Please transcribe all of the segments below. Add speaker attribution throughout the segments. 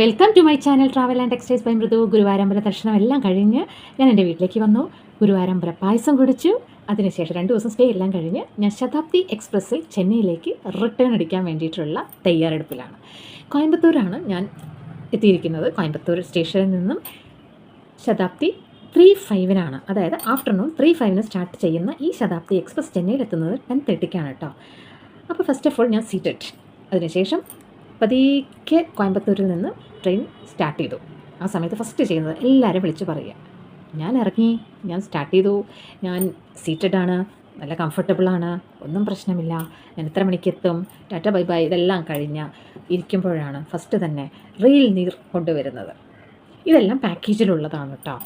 Speaker 1: Welcome to my channel travel and textiles by Mridu ഗുരുവാരമ്പല ദർശനം എല്ലാം കഴിഞ്ഞ് ഞാൻ എന്റെ വീട്ടിലേക്ക് വന്നു. ഗുരുവാരമ്പല പായസം കുടിച്ചു. അതിനുശേഷം രണ്ട് ദിവസം സ്റ്റേ എല്ലാം കഴിഞ്ഞ് ഞാൻ ശതാബ്ദി എക്സ്പ്രസ്സിൽ ചെന്നൈയിലേക്ക് റിട്ടേൺ അടിക്കാൻ വേണ്ടിയിട്ടുള്ള തയ്യാറെടുപ്പിലാണ്. കോയമ്പത്തൂരാണ് ഞാൻ എത്തിയിരിക്കുന്നത്. കോയമ്പത്തൂർ സ്റ്റേഷനിൽ നിന്നും ശതാബ്ദി ത്രീ ഫൈവിനാണ് അതായത് ആഫ്റ്റർനൂൺ ത്രീ ഫൈവിന് സ്റ്റാർട്ട് ചെയ്യുന്ന ഈ ശതാബ്ദി എക്സ്പ്രസ് ചെന്നൈയിൽ എത്തുന്നത് ടെൻ തേർട്ടിക്കാണ് കേട്ടോ. അപ്പോൾ ഫസ്റ്റ് ഓഫ് ഓൾ ഞാൻ സീറ്റഡ് അതിനുശേഷം പതിക്കെ കോയമ്പത്തൂരിൽ നിന്ന് ട്രെയിൻ സ്റ്റാർട്ട് ചെയ്തു. ആ സമയത്ത് ഫസ്റ്റ് ചെയ്യുന്നത് എല്ലാവരും വിളിച്ച് പറയുക. ഞാൻ ഇറങ്ങി. ഞാൻ സ്റ്റാർട്ട് ചെയ്തു. ഞാൻ സീറ്റഡ് ആണ്. നല്ല കംഫർട്ടബിളാണ് ഒന്നും പ്രശ്നമില്ല. ഞാൻ എത്ര മണിക്ക് എത്തും? Tata bye bye. ഇതെല്ലാം കഴിഞ്ഞ ഇരിക്കുമ്പോഴാണ് ഫസ്റ്റ് തന്നെ റെയിൽ നീർ കൊണ്ടുവരുന്നത്. ഇതെല്ലാം പാക്കേജിലുള്ളതാണ് കേട്ടോ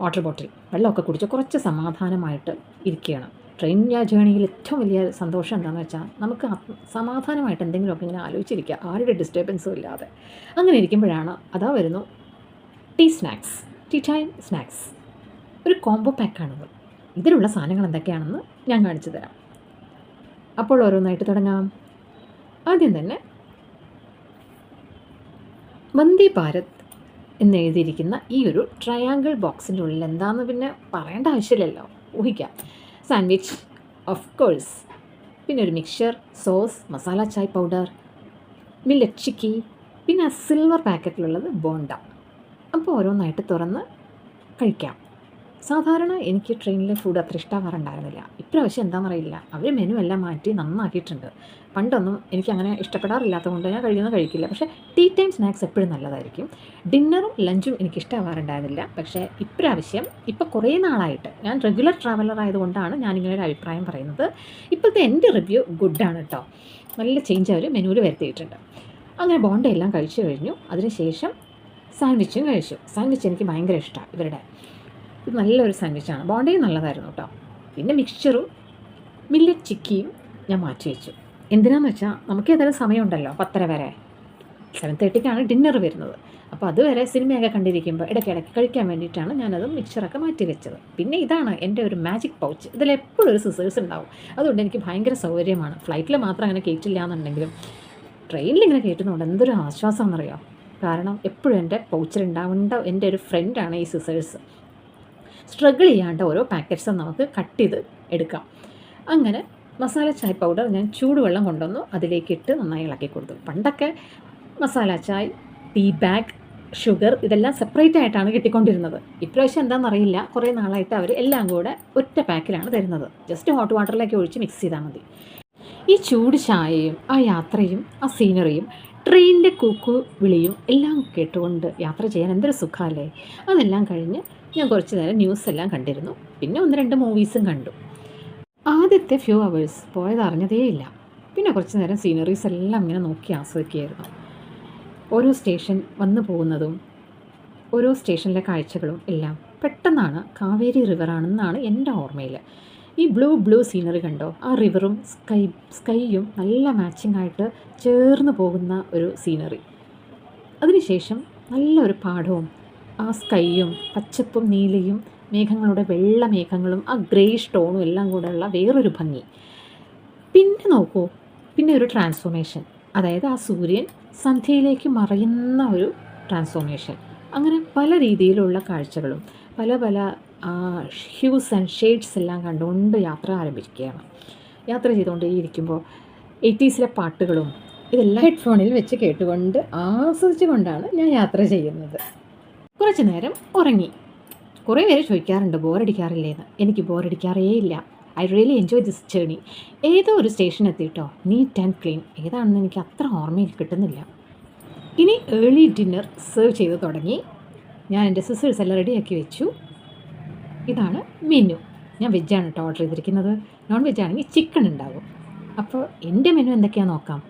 Speaker 1: വാട്ടർ ബോട്ടിൽ വെള്ളമൊക്കെ കുടിച്ച് കുറച്ച് സമാധാനമായിട്ട് ഇരിക്കുകയാണ്. ട്രെയിൻ ജേണിയിൽ ഏറ്റവും വലിയ സന്തോഷം എന്താണെന്ന് വെച്ചാൽ നമുക്ക് സമാധാനമായിട്ട് എന്തെങ്കിലുമൊക്കെ ഇങ്ങനെ ആലോചിച്ചിരിക്കുക ആരുടെ ഡിസ്റ്റർബൻസും ഇല്ലാതെ. അങ്ങനെ ഇരിക്കുമ്പോഴാണ് അതാ വരുന്നു tea snacks tea time snacks ഒരു കോംബോ പാക്കാണത് ഇതിലുള്ള സാധനങ്ങൾ എന്തൊക്കെയാണെന്ന് ഞാൻ കാണിച്ചു തരാം. അപ്പോൾ ഓരോന്നായിട്ട് തുടങ്ങാം. ആദ്യം തന്നെ വന്ദേ ഭാരത് എന്നെഴുതിയിരിക്കുന്ന ഈ ഒരു ട്രയാങ്കിൾ ബോക്സിന്റെ ഉള്ളിൽ എന്താണെന്ന് പിന്നെ പറയേണ്ട ആവശ്യമില്ലല്ലോ. ഊഹിക്കാം. സാൻഡ്വിച്ച് ഓഫ് കോഴ്സ് പിന്നെ ഒരു mixer sauce masala chai powder millet chikki പിന്നെ സിൽവർ പാക്കറ്റിലുള്ളത് ബോണ്ട. അപ്പോൾ ഓരോന്നായിട്ട് തുറന്ന് കഴിക്കാം. സാധാരണ എനിക്ക് ട്രെയിനിലെ ഫുഡ് അത്ര ഇഷ്ടമാറുണ്ടായിരുന്നില്ല ഇപ്രാവശ്യം എന്താണെന്നറിയില്ല അവർ മെനു എല്ലാം മാറ്റി നന്നാക്കിയിട്ടുണ്ട്. പണ്ടൊന്നും എനിക്ക് അങ്ങനെ ഇഷ്ടപ്പെടാറില്ലാത്തതുകൊണ്ട് ഞാൻ കഴിക്കുന്നത് കഴിക്കില്ല. പക്ഷേ ടീ ടൈം സ്നാക്സ് എപ്പോഴും നല്ലതായിരിക്കും. ഡിന്നറും ലഞ്ചും എനിക്ക് ഇഷ്ടമാവാറുണ്ടായിരുന്നില്ല പക്ഷേ ഇപ്രാവശ്യം ഇപ്പോൾ കുറേ നാളായിട്ട് ഞാൻ റെഗുലർ ട്രാവലർ ആയതുകൊണ്ടാണ് ഞാനിങ്ങനെ ഒരു അഭിപ്രായം പറയുന്നത്. ഇപ്പോഴത്തെ എന്റെ റിവ്യൂ ഗുഡാണ് കേട്ടോ നല്ല ചേഞ്ച് അവർ മെനുവിൽ വരുത്തിയിട്ടുണ്ട്. അങ്ങനെ ബോണ്ട എല്ലാം കഴിച്ചു കഴിഞ്ഞു. അതിനുശേഷം സാൻഡ്വിച്ചും കഴിച്ചു. സാൻഡ്വിച്ച് എനിക്ക് ഭയങ്കര ഇഷ്ടമാണ് ഇവരുടെ. ഇത് നല്ലൊരു സാൻഡ്വിച്ചാണ് ബോണ്ടയും നല്ലതായിരുന്നു കേട്ടോ പിന്നെ മിക്സ്ചറും മില്ലറ്റ് ചിക്കിയും ഞാൻ മാറ്റി വെച്ചു. എന്തിനാന്ന് വെച്ചാൽ നമുക്ക് ഏതായാലും സമയമുണ്ടല്ലോ പത്തര വരെ. സെവൻ തേർട്ടിക്കാണ് ഡിന്നർ വരുന്നത്. അപ്പോൾ അതുവരെ സിനിമയൊക്കെ കണ്ടിരിക്കുമ്പോൾ ഇടയ്ക്കിടയ്ക്ക് കഴിക്കാൻ വേണ്ടിയിട്ടാണ് ഞാനത് മിക്സറൊക്കെ മാറ്റി വെച്ചത്. പിന്നെ ഇതാണ് എന്റെ ഒരു മാജിക് പൗച്ച് ഇതിൽ എപ്പോഴും ഒരു സിസേഴ്സ് ഉണ്ടാവും. അതുകൊണ്ട് എനിക്ക് ഭയങ്കര സൗകര്യമാണ്. ഫ്ലൈറ്റിൽ മാത്രം അങ്ങനെ കയറ്റില്ല എന്നുണ്ടെങ്കിലും ട്രെയിനിൽ ഇങ്ങനെ കയറ്റുന്നുണ്ട് എന്തൊരു ആശ്വാസമാണെന്നറിയോ? കാരണം എപ്പോഴും എന്റെ പൗച്ചിലുണ്ടാവേണ്ട എന്റെ ഒരു ഫ്രണ്ടാണ് ഈ സിസേഴ്സ് സ്ട്രഗിൾ ചെയ്യാണ്ട് ഓരോ പാക്കറ്റ്സും നമുക്ക് കട്ട് ചെയ്ത് എടുക്കാം. അങ്ങനെ മസാല ചായ് പൗഡർ ഞാൻ ചൂടുവെള്ളം കൊണ്ടുവന്നു. അതിലേക്ക് ഇട്ട് നന്നായി ഇളക്കി കൊടുത്തു. പണ്ടൊക്കെ masala chai tea bag sugar ഇതെല്ലാം സെപ്പറേറ്റ് ആയിട്ടാണ് കിട്ടിക്കൊണ്ടിരുന്നത്. ഇപ്രാവശ്യം എന്താണെന്നറിയില്ല കുറേ നാളായിട്ട് അവർ എല്ലാം കൂടെ ഒറ്റ പാക്കിലാണ് തരുന്നത്. ജസ്റ്റ് ഹോട്ട് വാട്ടറിലേക്ക് ഒഴിച്ച് മിക്സ് ചെയ്താൽ മതി. ഈ ചൂട് ചായയും ആ യാത്രയും ആ സീനറിയും ട്രെയിനിന്റെ കൂക്കു വിളിയും എല്ലാം കേട്ടുകൊണ്ട് യാത്ര ചെയ്യാൻ എന്തൊരു സുഖമല്ലേ അതെല്ലാം കഴിഞ്ഞ് ഞാൻ കുറച്ച് നേരം ന്യൂസ് എല്ലാം കണ്ടിരുന്നു. പിന്നെ ഒന്ന് രണ്ട് മൂവീസും കണ്ടു. ആദ്യത്തെ ഫ്യൂ അവേഴ്സ് പോയത് അറിഞ്ഞതേയില്ല പിന്നെ കുറച്ച് നേരം സീനറീസ് എല്ലാം ഇങ്ങനെ നോക്കി ആസ്വദിക്കുകയായിരുന്നു. ഓരോ സ്റ്റേഷൻ വന്നു പോകുന്നതും ഓരോ സ്റ്റേഷനിലെ കാഴ്ചകളും എല്ലാം പെട്ടെന്നാണ് കാവേരി റിവറാണെന്നാണ് എന്റെ ഓർമ്മയിൽ ഈ ബ്ലൂ ബ്ലൂ സീനറി കണ്ടോ? ആ റിവറും സ്കൈ സ്കൈയും നല്ല മാച്ചിങ് ആയിട്ട് ചേർന്ന് പോകുന്ന ഒരു സീനറി അതിനുശേഷം നല്ലൊരു പാടവും ആ സ്കൈയും പച്ചപ്പും നീലയും മേഘങ്ങളുടെ വെള്ള മേഘങ്ങളും ആ ഗ്രേ ടോണും എല്ലാം കൂടെയുള്ള വേറൊരു ഭംഗി. പിന്നെ നോക്കൂ പിന്നെ ഒരു ട്രാൻസ്ഫോർമേഷൻ അതായത് ആ സൂര്യൻ സന്ധ്യയിലേക്ക് മറയുന്ന ഒരു ട്രാൻസ്ഫോർമേഷൻ അങ്ങനെ പല രീതിയിലുള്ള കാഴ്ചകളും പല പല ഹ്യൂസ് ആൻഡ് ഷെയ്ഡ്സ് എല്ലാം കണ്ടുകൊണ്ട് യാത്ര ആരംഭിക്കുകയാണ്. യാത്ര ചെയ്തുകൊണ്ടേയിരിക്കുമ്പോൾ എയ്റ്റീസിലെ പാട്ടുകളും ഇതെല്ലാം ഹെഡ്ഫോണിൽ വെച്ച് കേട്ടുകൊണ്ട് ആസ്വദിച്ചുകൊണ്ടാണ് ഞാൻ യാത്ര ചെയ്യുന്നത്. കുറച്ച് നേരം ഉറങ്ങി. കുറേ പേര് ചോദിക്കാറുണ്ട് ബോറടിക്കാറില്ലേന്ന്? എനിക്ക് ബോറടിക്കാറേ ഇല്ല I really enjoy this journey ഏതോ ഒരു സ്റ്റേഷൻ എത്തിയിട്ടോ? നീറ്റ് ആൻഡ് ക്ലീൻ ഏതാണെന്ന് എനിക്ക് അത്ര ഓർമ്മയിൽ കിട്ടുന്നില്ല. ഇനി ഏർലി ഡിന്നർ സെർവ് ചെയ്ത് തുടങ്ങി. ഞാൻ എന്റെ സിസ്റ്റേഴ്സ് എല്ലാം റെഡിയാക്കി വെച്ചു. ഇതാണ് മെനു ഞാൻ വെജാണ് കേട്ടോ ഓർഡർ ചെയ്തിരിക്കുന്നത്. നോൺ വെജ് ആണെങ്കിൽ ചിക്കൻ ഉണ്ടാകും അപ്പോൾ എന്റെ മെനു എന്തൊക്കെയാണെന്ന് നോക്കാം?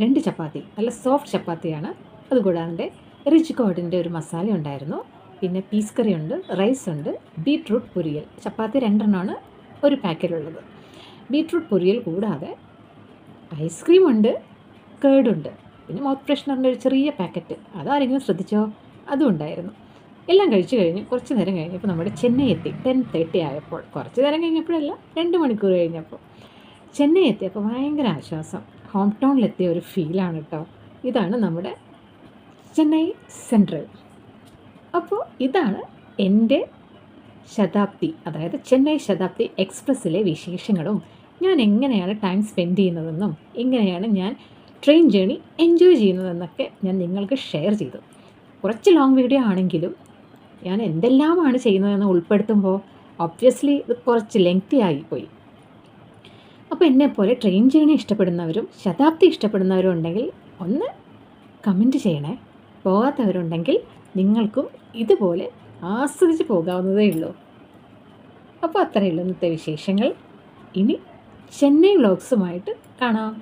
Speaker 1: രണ്ട് ചപ്പാത്തി. നല്ല സോഫ്റ്റ് ചപ്പാത്തിയാണ്. അതുകൂടാതെ റിച്ച് കോഡിന്റെ ഒരു മസാല ഉണ്ടായിരുന്നു. പിന്നെ പീസ് കറി ഉണ്ട് റൈസ് ഉണ്ട് ബീട്രൂട്ട് പൊരിയൽ. ചപ്പാത്തി രണ്ടെണ്ണമാണ് ഒരു പാക്കറ്റിലുള്ളത് ബീട്രൂട്ട് പൊരിയൽ കൂടാതെ ഐസ്ക്രീം ഉണ്ട് കേടുണ്ട് പിന്നെ മൗത്ത് ഫ്രഷ്നറിന്റെ ഒരു ചെറിയ പാക്കറ്റ് അതാരെങ്കിലും ശ്രദ്ധിച്ചോ? അതും ഉണ്ടായിരുന്നു. എല്ലാം കഴിച്ചു കഴിഞ്ഞ് കുറച്ച് നേരം കഴിഞ്ഞപ്പോൾ നമ്മുടെ ചെന്നൈ എത്തി. ടെൻ തേർട്ടി ആയപ്പോൾ. കുറച്ച് നേരം കഴിഞ്ഞപ്പോഴല്ല രണ്ട് മണിക്കൂർ കഴിഞ്ഞപ്പോൾ. ചെന്നൈ എത്തിയപ്പോൾ ഭയങ്കര ആശ്വാസം. ഹോം ടൗണിലെത്തിയ ഒരു ഫീലാണ് കേട്ടോ ഇതാണ് നമ്മുടെ ചെന്നൈ സെൻട്രൽ. അപ്പോൾ ഇതാണ് എന്റെ ശതാബ്ദി അതായത് ചെന്നൈ ശതാബ്ദി എക്സ്പ്രസ്സിലെ വിശേഷങ്ങളും. ഞാൻ എങ്ങനെയാണ് ടൈം സ്പെൻഡ് ചെയ്യുന്നതെന്നും എങ്ങനെയാണ് ഞാൻ ട്രെയിൻ ജേണി എൻജോയ് ചെയ്യുന്നതെന്നൊക്കെ ഞാൻ നിങ്ങൾക്ക് ഷെയർ ചെയ്തു. കുറച്ച് ലോങ് വീഡിയോ ആണെങ്കിലും ഞാൻ എന്തെല്ലാമാണ് ചെയ്യുന്നതെന്ന് ഉൾപ്പെടുത്തുമ്പോൾ ഒബ്വിയസ്ലി ഇത് കുറച്ച് ലെങ്തി ആയിപ്പോയി. അപ്പോൾ എന്നെപ്പോലെ ട്രെയിൻ ജേണി ഇഷ്ടപ്പെടുന്നവരും ശതാബ്ദി ഇഷ്ടപ്പെടുന്നവരും ഉണ്ടെങ്കിൽ ഒന്ന് കമന്റ് ചെയ്യണേ. പോകാത്തവരുണ്ടെങ്കിൽ നിങ്ങൾക്കും ഇതുപോലെ ആസ്വദിച്ച് പോകാവുന്നതേ ഉള്ളൂ. അപ്പോൾ അത്രയേ ഉള്ളൂ ഇന്നത്തെ വിശേഷങ്ങൾ. ഇനി ചെന്നൈ വ്ളോഗ്സുമായിട്ട് കാണാം.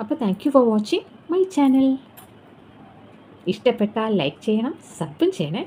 Speaker 1: അപ്പോൾ thank you for watching my channel ഇഷ്ടപ്പെട്ടാൽ ലൈക്ക് ചെയ്യണം സബ്ബും ചെയ്യണേ.